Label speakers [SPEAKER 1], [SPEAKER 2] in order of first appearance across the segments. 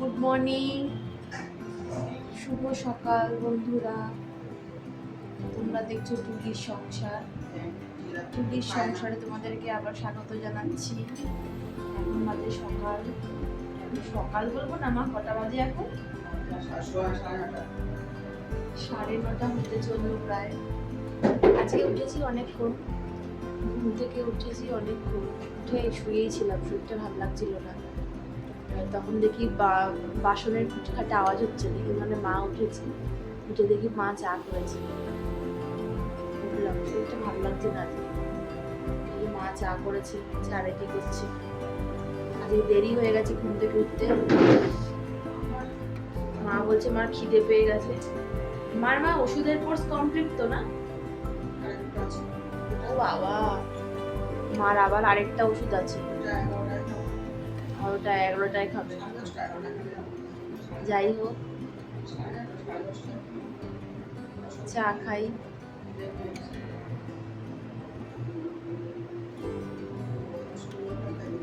[SPEAKER 1] Good morning শুভ সকাল, বন্ধুরা। তোমরা দেখছ টুকির সংসার। টুকির সংসারে তোমাদেরকে আবার স্বাগত জানাচ্ছি। এখন বাজে সকাল। সকাল বলব না, মা, কটা বাজে এখন? সাড়ে নটা হতে চলল প্রায়। আজকে উঠেছি অনেকক্ষণ। ঘুম থেকে উঠেছি অনেকক্ষণ। উঠে শুয়েই ছিলাম, শরীরটা ভালো লাগছিল না। তখন দেখি বা- বাসনের খুঁটখাটে আওয়াজ হচ্ছে দেখি মানে মা উঠেছে। উঠে দেখি মা চা করেছে। উঠলাম শরীরটা ভালো লাগছে না আজকে। দেখি মা চা করেছে চা রেডি করছে। আজকে দেরি হয়ে গেছে ঘুম থেকে উঠতে। মা বলছে মার খিদে পেয়ে গেছে। মার মা ওষুধের কোর্স কমপ্লিট তো না? ও বাবা। মার আবার আরেকটা ওষুধ আছে। আর ওটা এগারোটায় খাবে। যাই হোক, চা খাই।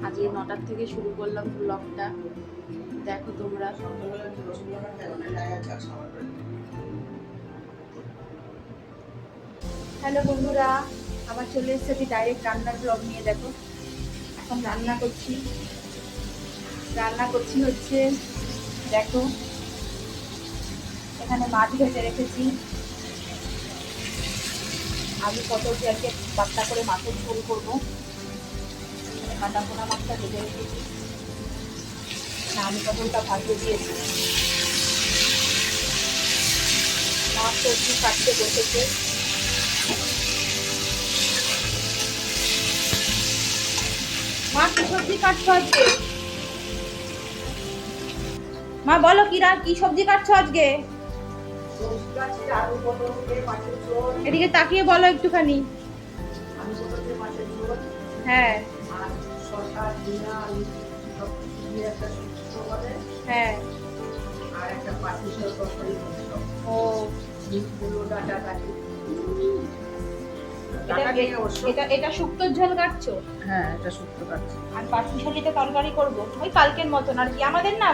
[SPEAKER 1] আজকে নটার থেকে শুরু করলাম ব্লগটা দেখো তোমরা। হ্যালো বন্ধুরা আবার চলে এসেছি ডাইরেক্ট রান্নার ব্লগ নিয়ে, দেখো। এখন রান্না করছি। রান্না করছি হচ্ছে, দেখো, এখানে মাছ ভেজে রেখেছি। আলু, পটল পেঁয়াজকে পাতলা করে মাছের ঝোল করব। কাটা পোনা মাছটা ভেজে রেখেছি। আলু, পটলটা ভাজতে দিয়েছি। মাছ সবজি কাটতে বসেছে। মা কি সবজি কাটছো আজকে মা বলো কি কি সবজি কাটছো আজকে? এদিকে তাকিয়ে বলো একটুখানি। হ্যাঁ। হ্যাঁ। ও। এটা- এটা এটা শুক্তোর ঝোল কাটছো?
[SPEAKER 2] হ্যাঁ এটা কাটছে।
[SPEAKER 1] আর তরকারি করব? ওই কালকের মতন আর কি। আমাদের না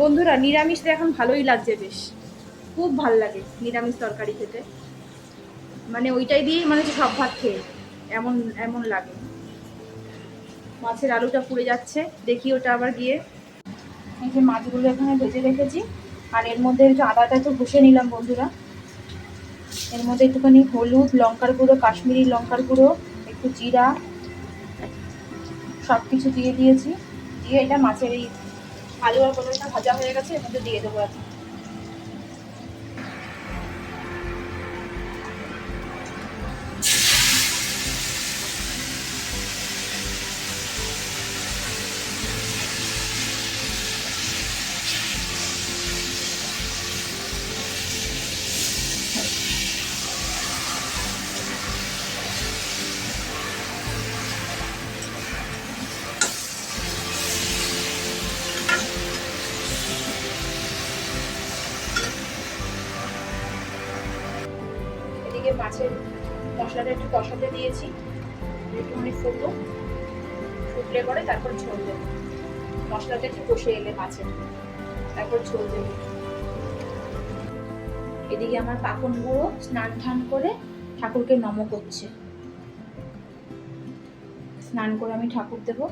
[SPEAKER 1] বন্ধুরা, নিরামিষ এখন ভালোই লাগছে বেশ। খুব ভালো লাগে নিরামিষ তরকারি খেতে। মানে ওইটাই দিয়েই মানে সব ভাত খেয়ে, এমন এমন লাগে। মাছের আলুটা পুড়ে যাচ্ছে, দেখি ওটা আবার গিয়ে। এই যে মাছগুলো এখানে ভেজে রেখেছি, আর এর মধ্যে একটু আদাটা একটু ঘষে নিলাম বন্ধুরা। এর মধ্যে একটুখানি হলুদ, লঙ্কার গুঁড়ো, কাশ্মীরি লঙ্কার গুঁড়ো, একটু জিরা সব কিছু দিয়ে দিয়েছি। দিয়ে এটা মাছের এই আলু আর পটলটা ভাজা হয়ে গেছে এর মধ্যে দিয়ে দেবো এখন। এদিকে মাছের মশলাটা একটু কষাতে দিয়েছি। একটুখানি ফুটো ফুটলে পরে তারপর ঝোল দেবো। মশলাটা একটু কষে এলে মাছের। তারপর ঝোল দেবো। এদিকে আমার পাকন গুঁড়ো স্নান টান করে ঠাকুরকে নম করছে। স্নান করে আমি ঠাকুর দেবো।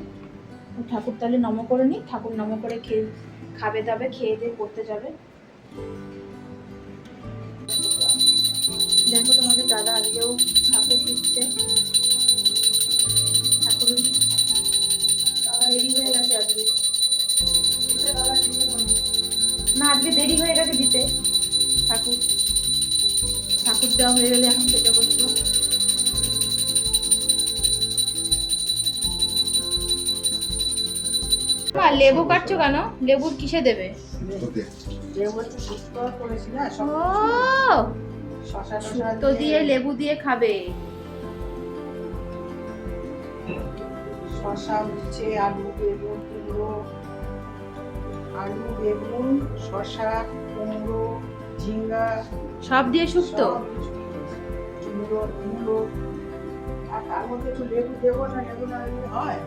[SPEAKER 1] ঠাকুর তাহলে নম করে নি ঠাকুর নম করে খেয়ে খাবে দাবে, খেয়ে দিয়ে পড়তে যাবে। দেখো তোমাদের দাদা আজকেও ঠাকুর দিচ্ছে। ঠাকুর দেরি হয়ে গেছে আজকে। না আজকে দেরি হয়ে গেছে দিতে। ঠাকুর ঠাকুর দেওয়া হয়ে গেলে এখন খেতে বসবো। মা, লেবু কাটছো কেন? লেবুর কিসে দেবে?
[SPEAKER 2] লেবু শুক্তো
[SPEAKER 1] দিয়ে লেবু দিয়ে খাবে।
[SPEAKER 2] শশা উঠছে আলু বেগুন কুমড়ো আলু বেগুন শশা কুমড়ো ঝিঙ্গা
[SPEAKER 1] সব দিয়ে শুক্তো?
[SPEAKER 2] কুমড়ো কুমড়ো। আর তার মধ্যে একটু লেবু দেবো না লেবু না হয়।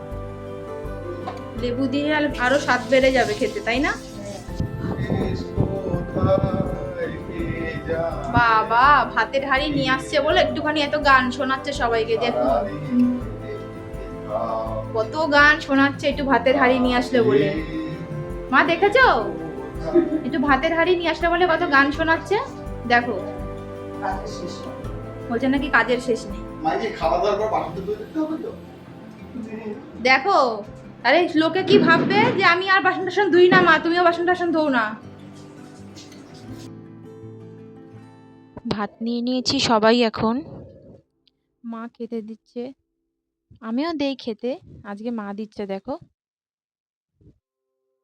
[SPEAKER 3] লেবু দিয়ে আর- আরও স্বাদ বেড়ে যাবে খেতে তাই না? বাবা, ভাতের হাড়ি নিয়ে আসছে বলে একটুখানি এত গান শোনাচ্ছে সবাইকে দেখুন কত গান শোনাচ্ছে একটু ভাতের হাড়ি নিয়ে আসলে বলে। মা, দেখেছ? একটু ভাতের হাড়ি নিয়ে আসলে বলে কত গান শোনাচ্ছে? দেখো। বলছে নাকি কাজের শেষ নেই। দেখো। আরে, লোকে কি ভাববে যে আমি আর বাসন টাসন ধুই না, মা? তুমিও বাসন টাসন ধোও না। ভাত নিয়ে নিয়েছি সবাই এখন। মা খেতে দিচ্ছে। আমিও দেই খেতে, আজকে মা দিচ্ছে দেখো।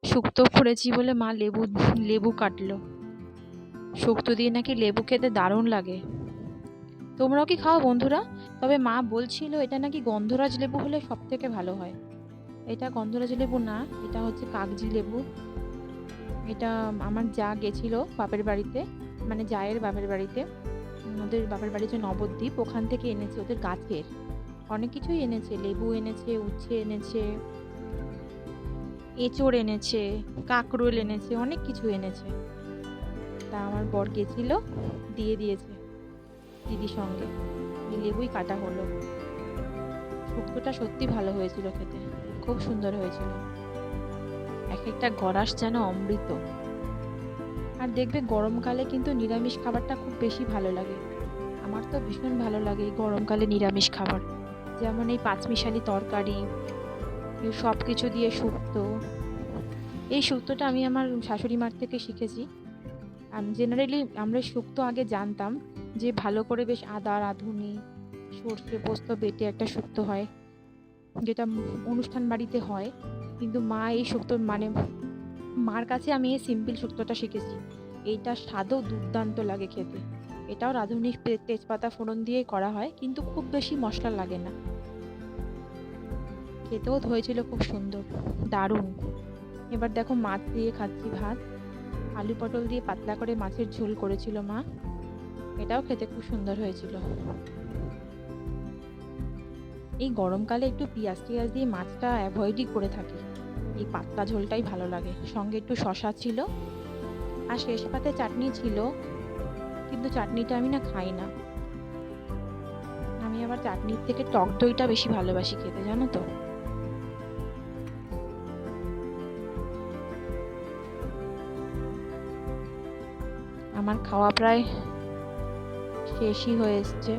[SPEAKER 3] শুক্তো করেছি বলে মা লেবু লেবু কাটলো। শুক্তো দিয়ে নাকি লেবু খেতে দারুণ লাগে। তোমরাও কি খাও বন্ধুরা? তবে মা বলছিল এটা নাকি গন্ধরাজ লেবু হলে সব থেকে ভালো হয়। এটা গন্ধরাজ লেবু না, এটা হচ্ছে কাগজি লেবু। এটা আমার যা গেছিল বাপের বাড়িতে। মানে জায়ের বাপের বাড়িতে ওদের বাপের বাড়ি যে নবদ্বীপ, ওখান থেকে এনেছে ওদের গাছের। অনেক কিছুই এনেছে, লেবু এনেছে, উচ্ছে এনেছে, এঁচড় এনেছে, কাকরোল এনেছে, অনেক কিছু এনেছে। তা আমার বর গেছিল, দিয়ে দিয়েছে দিদির সঙ্গে। লেবুই কাটা হলো। শুক্তোটা সত্যি ভালো হয়েছিল খেতে, খুব সুন্দর হয়েছিল। এক একটা গরাস যেন অমৃত। আর দেখবে গরমকালে কিন্তু নিরামিষ খাবারটা খুব বেশি ভালো লাগে। আমার তো ভীষণ ভালো লাগে গরমকালে নিরামিষ খাবার। যেমন এই পাঁচমিশালি তরকারি সব কিছু দিয়ে শুক্তো। এই শুক্তোটা আমি আমার শাশুড়ি মার থেকে শিখেছি। জেনারেলি আমরা শুক্তো আগে জানতাম যে ভালো করে বেশ আদা, রাঁধুনি, সর্ষে পোস্ত বেটে একটা শুক্তো হয়। যেটা অনুষ্ঠান বাড়িতে হয়। কিন্তু মা এই শুক্তো মানে মার কাছে আমি এই সিম্পল শুক্তোটা শিখেছি। এইটা স্বাদও দুর্দান্ত লাগে খেতে। এটাও রাঁধুনি তেজপাতা ফোড়ন দিয়েই করা হয়, কিন্তু খুব বেশি মশলা লাগে না। খেতেও হয়েছিল খুব সুন্দর। দারুণ। এবার দেখো মাছ দিয়ে খাচ্ছি ভাত। আলু পটল দিয়ে পাতলা করে মাছের ঝোল করেছিল মা। এটাও খেতে খুব সুন্দর হয়েছিল। এই গরমকালে একটু পেঁয়াজ টিয়াজ দিয়ে মাছটা অ্যাভয়েডই করে থাকি। এই পাতলা ঝোলটাই ভালো লাগে। সঙ্গে একটু শশা ছিল, আর শেষ পাতে চাটনি ছিল, কিন্তু চাটনিটা আমি না খাই না। আমি আবার চাটনির থেকে টক দইটা বেশি ভালোবাসি খেতে, জানো তো? আমার খাওয়া প্রায় শেষই হয়ে এসছে।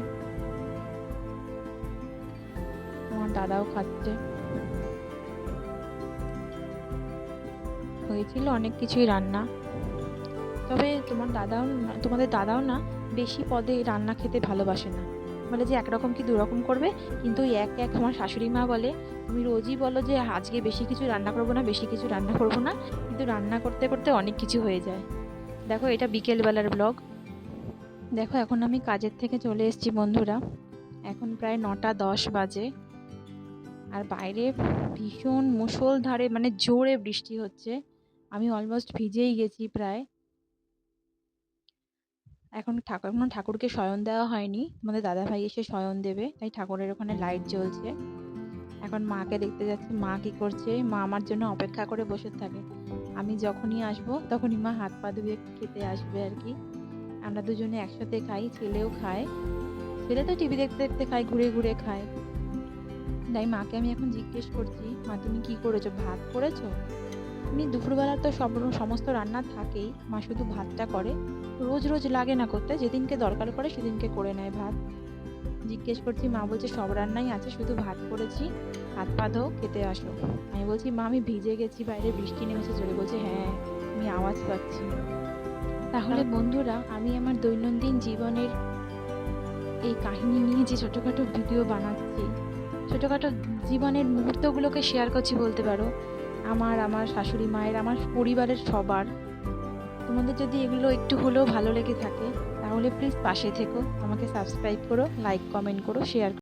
[SPEAKER 3] আমার দাদাও খাচ্ছে। হয়েছিল, অনেক কিছুই রান্না। তবে তোমার দাদাও তোমাদের দাদাও না বেশি পদে রান্না খেতে ভালোবাসে না। বলে যে একরকম কি দুরকম করবে? কিন্তু এক এক আমার শাশুড়ি মা বলে, তুমি রোজই বলো যে আজকে বেশি কিছু রান্না করব না, বেশি কিছু রান্না করব না। কিন্তু রান্না করতে করতে অনেক কিছু হয়ে যায়। দেখো এটা বিকেলবেলার ব্লগ দেখো এখন আমি কাজের থেকে চলে এসেছি বন্ধুরা। এখন প্রায় নটা দশ বাজে। আর বাইরে ভীষণ মুষলধারে মানে জোরে বৃষ্টি হচ্ছে। আমি অলমোস্ট ভিজেই গেছি প্রায়। এখন ঠাকুর, এখন ঠাকুরকে শয়ন দেওয়া হয়নি। আমাদের দাদা ভাই এসে শয়ন দেবে, তাই ঠাকুরের ওখানে লাইট জ্বলছে। এখন মাকে দেখতে যাচ্ছি, মা কি করছে? মা আমার জন্য অপেক্ষা করে বসে থাকে। আমি যখনই আসব, তখনই মা হাত পা ধুয়ে খেতে আসবে আর কি। আমরা দুজনে একসাথে খাই, ছেলেও খায়। ছেলে তো টিভি দেখতে দেখতে খায়, ঘুরে ঘুরে খায়। তাই মাকে আমি এখন জিজ্ঞেস করছি, মা, তুমি কি করেছ? ভাত করেছ? এমনি দুপুরবেলা তো সব সমস্ত রান্না থাকেই। মা শুধু ভাতটা করে। রোজ রোজ লাগে না করতে। যেদিনকে দরকার পড়ে সেদিনকে করে নেয় ভাত। জিজ্ঞেস করছি মা বলছে সব রান্নাই আছে শুধু ভাত করেছি। হাত পা ধো খেতে আসো। আমি বলছি মা আমি ভিজে গেছি বাইরে বৃষ্টি নেমেছে জোরে। বলছে হ্যাঁ আমি আওয়াজ পাচ্ছি। তাহলে বন্ধুরা আমি আমার দৈনন্দিন জীবনের এই কাহিনী নিয়ে যে ছোটোখাটো ভিডিও বানাচ্ছি ছোটোখাটো জীবনের মুহূর্তগুলোকে শেয়ার করছি বলতে পারো। আমার আমার শাশুড়ি মায়ের, আমার পরিবারের সবার। তোমাদের যদি এগুলো একটু হলেও ভালো লেগে থাকে, তাহলে প্লিজ পাশে থেকো। আমাকে সাবস্ক্রাইব করো লাইক কমেন্ট করো শেয়ার